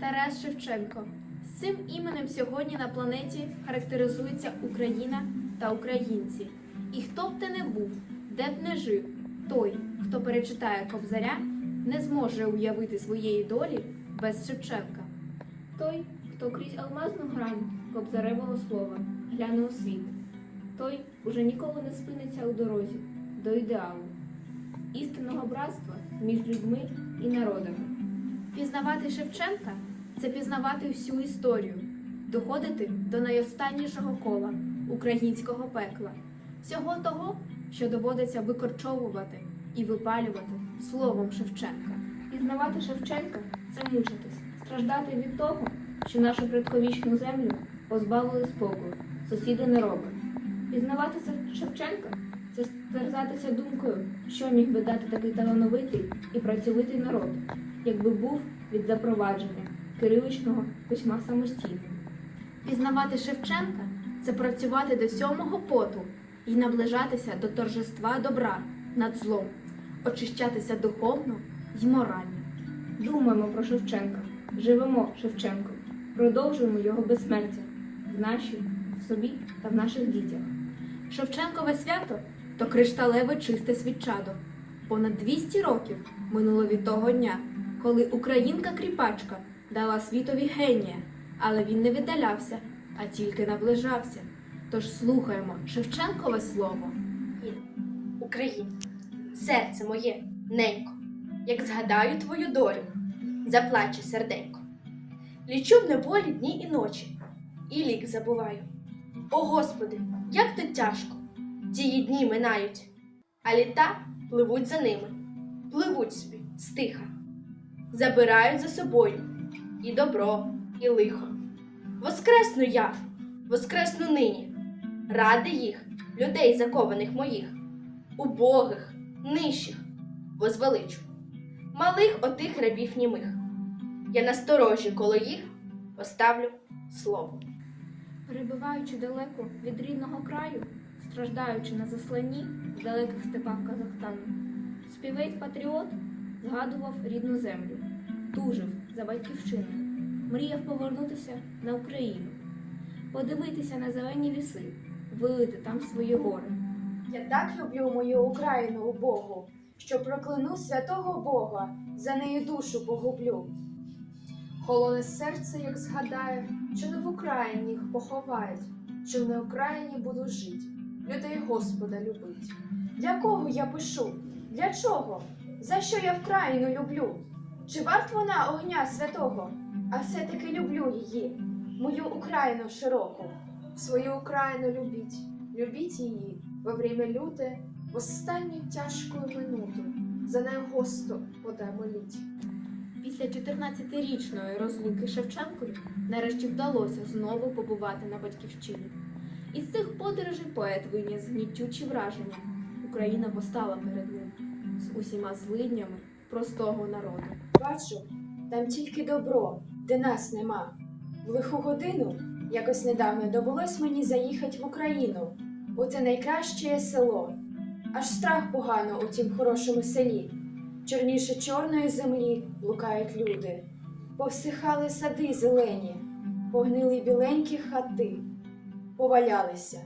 Тарас Шевченко. З цим іменем сьогодні на планеті характеризується Україна та українці. І хто б ти не був, де б не жив, той, хто перечитає Кобзаря, не зможе уявити своєї долі без Шевченка. Той, хто крізь алмазну грань Кобзаревого слова гляне у світ, той уже ніколи не спиниться у дорозі до ідеалу, істинного братства між людьми і народами. Пізнавати Шевченка це пізнавати всю історію, доходити до найостаннішого кола українського пекла, всього того, що доводиться викорчовувати і випалювати словом Шевченка. Пізнавати Шевченка це мучитись, страждати від того, що нашу предковічну землю позбавили спокою, сусіди не роблять. Пізнавати Шевченка це стерзатися думкою, що міг би дати такий талановитий і працьовитий народ, якби був від запровадження кириличного письма самостійним. Пізнавати Шевченка це працювати до сьомого поту і наближатися до торжества добра над злом, очищатися духовно й морально. Думаємо про Шевченка, живемо Шевченком, продовжуємо його безсмертя в нашій, в собі та в наших дітях. Шевченкове свято то кришталеве чисте свічадо. Понад 200 років минуло від того дня, коли українка кріпачка дала світові генія, але він не віддалявся, а тільки наближався. Тож слухаємо Шевченкове слово. Україна, серце моє, ненько, як згадаю твою долю, заплаче серденько. Лічу в неволі дні і ночі, і лік забуваю. О Господи, як то тяжко! Тії дні минають, а літа пливуть за ними, пливуть собі стиха, забирають за собою і добро, і лихо. Воскресну я, воскресну нині, ради їх, людей закованих моїх убогих, нижчих, возвеличу, малих отих рабів німих. Я насторожі коло їх поставлю слово. Перебуваючи далеко від рідного краю, страждаючи на засланні в далеких степах Казахстану, співець патріот згадував рідну землю, тужив за батьківщину, мріяв повернутися на Україну, подивитися на зелені ліси, вилити там свої гори. Я так люблю мою Україну убогу, що прокляну святого Бога, за неї душу погублю. Холоне серце, як згадаю, що не в Україні їх поховають, що не в Україні буду жить, людей Господа любить. Для кого я пишу? Для чого? За що я Вкраїну люблю? Чи варт вона огня святого? А все-таки люблю її, мою Україну широку. Свою Україну любіть, любіть її во время люте, в останню тяжку минуту. За нею Господа моліть. Після 14-річної розлуки Шевченкові нарешті вдалося знову побувати на батьківщині. Із цих подорожей поет виніс гнітючі враження. Україна постала перед ним з усіма злиднями простого народу. Бачу, там тільки добро, де нас нема. В лиху годину якось недавно довелось мені заїхати в Україну. у це найкраще село. Аж страх погано у тім хорошому селі. Чорніше чорної землі блукають люди. Повсихали сади зелені, погнили біленькі хати, повалялися,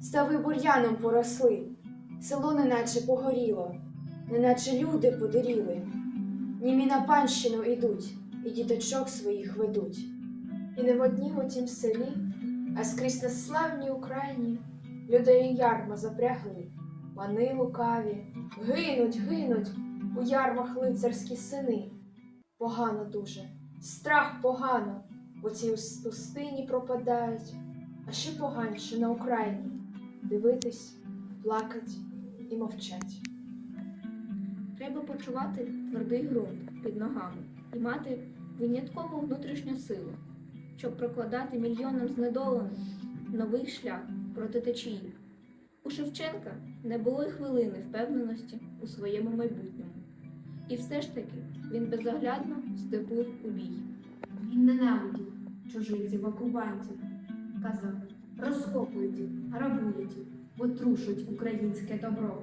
стави бур'яном поросли, село неначе погоріло, неначе люди подуріли. Німі на панщину ідуть, і діточок своїх ведуть. І не в однім у тім селі, а скрізь на славній Україні людей ярма запрягли, мани лукаві, гинуть, гинуть у ярмах лицарські сини. Погано дуже, страх погано, бо ці пустині пропадають, а ще поганше на Україні дивитись, плакать і мовчать. Треба почувати твердий ґрунт під ногами і мати виняткову внутрішню силу, щоб прокладати мільйонам знедолених новий шлях проти течії. У Шевченка не було хвилини впевненості у своєму майбутньому. І все ж таки він безоглядно вступив у бій. Він ненавидів чужинців окупантів, казав, розкопують грабують їх, вотрушуть українське добро.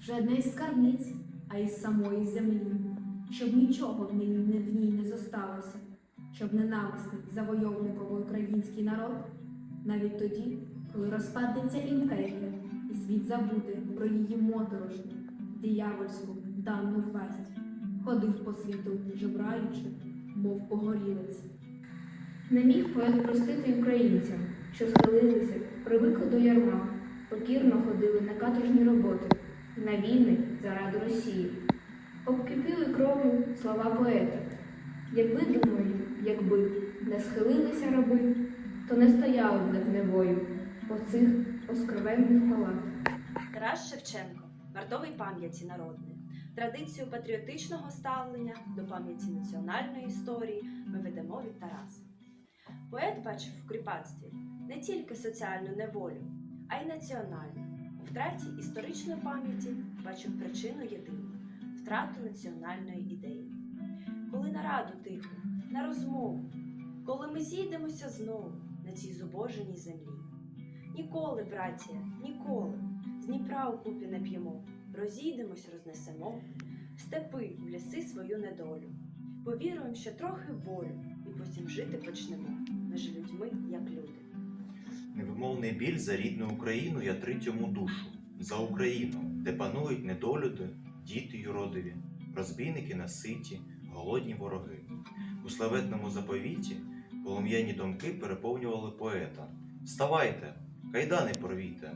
Вже не із скарбниць, а із самої землі, щоб нічого в ній не в ній не зосталося, щоб ненависний завойовниковий український народ, навіть тоді, коли розпадеться імперія, і світ забуде про її моторошну, диявольську дану власть, ходив по світу, жебраючи, мов погорілець. Не міг поет простити українцям, що схилилися, привикли до ярма, покірно ходили на каторжні роботи, на війни заради Росії. Обкипіли кров'ю слова поета. Якби, думаю, якби не схилилися раби, то не стояли б над невою по цих оскровенних палатах. Тарас Шевченко вартовий пам'яті народної. Традицію патріотичного ставлення до пам'яті національної історії ми ведемо від Тараса. Поет бачив в кріпацтві не тільки соціальну неволю, а й національну. У втраті історичної пам'яті бачив причину єдину втрату національної ідеї. Коли на раду тиху, на розмову, коли ми зійдемося знову на цій зубоженій землі. Ніколи, браття, ніколи з Дніпра у купі не п'ємо, розійдемось, рознесемо, степи, в ліси свою недолю. Повіруємо, що трохи волю, і потім жити почнемо, між людьми, як люди. Невимовний біль за рідну Україну я трить йому душу, за Україну, де панують недолюди, діти юродиві, розбійники наситі, голодні вороги. У славетному заповіті полум'яні думки переповнювали поета. Вставайте, кайдани порвіте,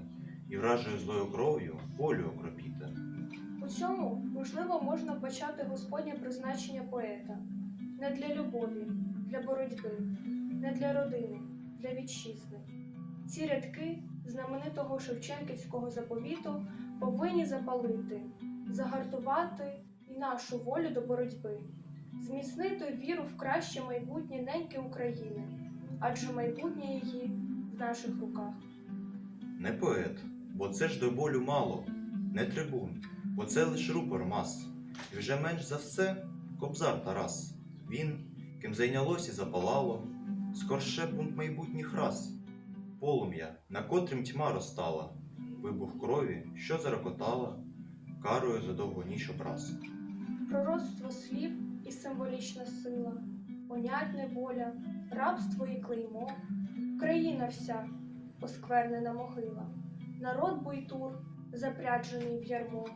і вражою злою кров'ю полю окропіте. У цьому, можливо, можна почати Господнє призначення поета не для любові, для боротьби, не для родини, для вітчизни. Ці рядки знаменитого Шевченківського заповіту повинні запалити, загартувати і нашу волю до боротьби, зміцнити віру в краще майбутнє неньки України, адже майбутнє її в наших руках. Не поет, бо це ж до болю мало, не трибун, бо це лиш рупор мас. І вже менш за все кобзар Тарас. Він, ким зайнялось і запалало, скорше бунт майбутніх рас. Полум'я, на котрім тьма розтала, вибух крові, що зарокотала, карою за довгу ніч образ. Пророцтво слів і символічна сила, понять воля, рабство і клеймо, країна вся осквернена могила, народ буйтур, запряджений в ярмо,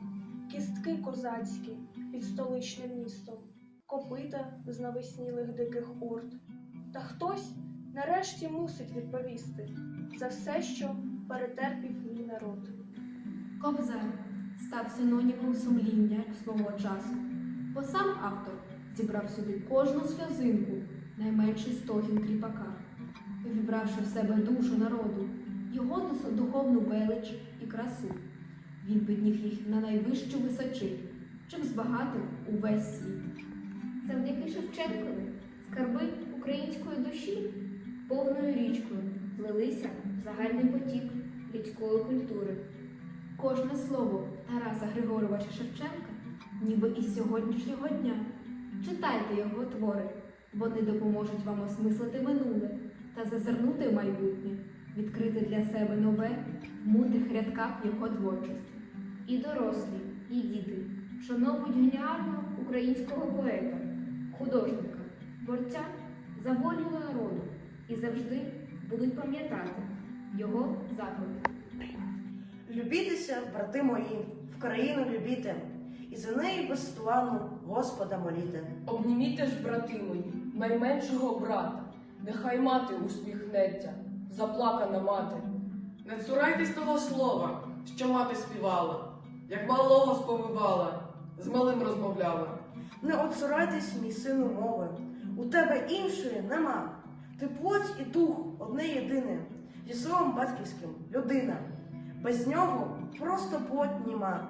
кістки козацькі під столичним містом, копита з навеснілих диких орд. Та хтось нарешті мусить відповісти за все, що перетерпів мій народ. Кобзар став синонімом сумління свого часу, бо сам автор зібрав сюди кожну сльозинку, найменший стогін кріпака, вібравши в себе душу народу, його духовну велич і красу. Він підніг їх на найвищу височинь, чим збагатив увесь світ. Завдяки Шевченкові скарби української душі повною річкою влилися в загальний потік людської культури. Кожне слово Тараса Григоровича Шевченка, ніби із сьогоднішнього дня. Читайте його твори, вони допоможуть вам осмислити минуле та зазирнути в майбутнє, відкрити для себе нове в мудрих рядках його творчості. І дорослі, і діти вшановують геніального українського поета, художника, борця за волю народу і завжди будуть пам'ятати його заповідь. Любітеся, брати мої, в країну любіте, і за неї безплану Господа моліте. Обніміте ж, брати мої, найменшого брата, нехай мати усміхнеться, заплакана мати. Не цурайтесь того слова, що мати співала, як малого сповивала, з малим розмовляла. Не оцурайтесь, мій сину мови, у тебе іншої нема. Ти плоть і дух одне єдине, зі словом батьківським людина. Без нього просто плоть німа.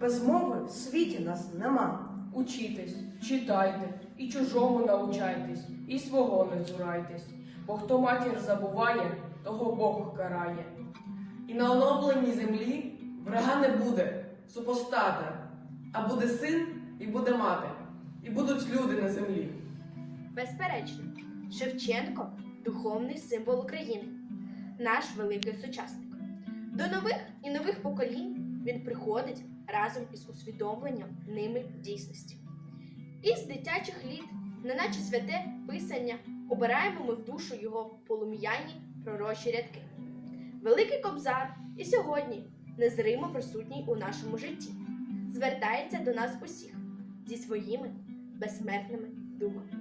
Без мови в світі нас нема. Учітесь, читайте, і чужому научайтесь, і свого не цурайтесь, бо хто матір забуває, того Бог карає. І на оновленій землі врага не буде, супостата, а буде син і буде мати, і будуть люди на землі. Безперечно, Шевченко духовний символ України, наш великий сучасник. До нових і нових поколінь він приходить разом із усвідомленням ними дійсності. Із дитячих літ, неначе святе писання, обираємо ми в душу його полум'яні пророчі рядки. Великий кобзар і сьогодні незримо присутній у нашому житті, звертається до нас усіх зі своїми безсмертними думами.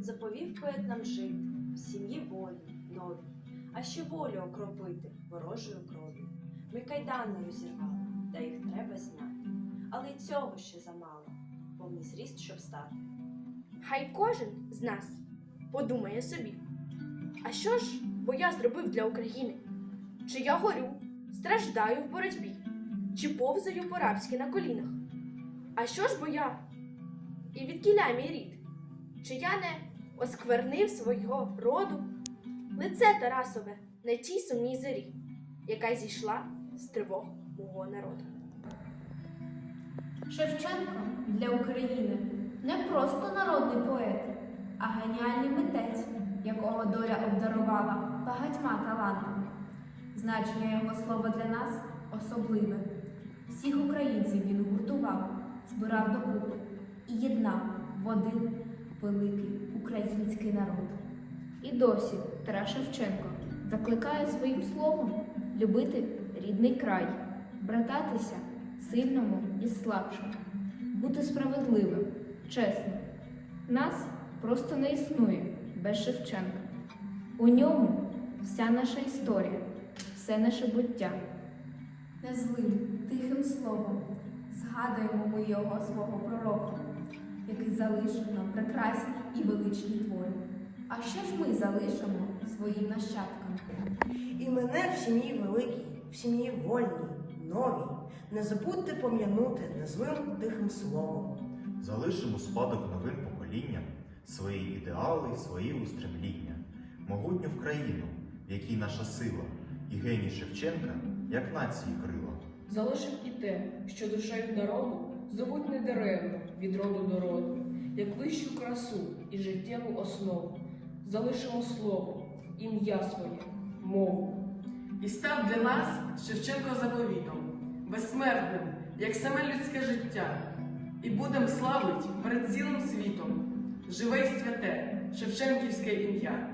Заповів поет нам жити в сім'ї волі, нові, а ще волю окропити ворожою кров'ю. Ми кайдани розірвали, та їх треба зняти. Але й цього ще замало, повний зріст, щоб стати. Хай кожен з нас подумає собі, а що ж бо я зробив для України? Чи я горю, страждаю в боротьбі, чи повзаю по-рабськи на колінах? А що ж бо я? І відкіля мій рід? Чи я не осквернив свого роду? Лице Тарасове на тій сумній зорі, яка зійшла з тривог мого народу. Шевченко для України не просто народний поет, а геніальний митець, якого доля обдарувала багатьма талантами. Значення його слова для нас особливе. Всіх українців він гуртував, збирав докупи і єднав в один великий український народ. І досі Тарас Шевченко закликає своїм словом любити рідний край, брататися сильному і слабшому, бути справедливим, чесним. Нас просто не існує без Шевченка. У ньому вся наша історія, все наше буття. Незлим, тихим словом згадуємо ми його свого пророка, який залишив нам прекрасні і величні твори. А що ж ми залишимо своїм нащадкам? І мене в сім'ї великій, в сім'ї вольній, новій. Не забудьте пом'янути незлим тихим словом. Залишимо спадок новим поколінням свої ідеали, свої устремління, могутню в країну, в якій наша сила, і геній Шевченка, як нації крила. Залишив і те, що душею народу зовуть не недаремно від роду до роду, як вищу красу і життєву основу. Залишимо слово, ім'я своє, мову. І став для нас Шевченко заповітом, безсмертним, як саме людське життя, і будем славить перед цілим світом живе й святе Шевченківське ім'я.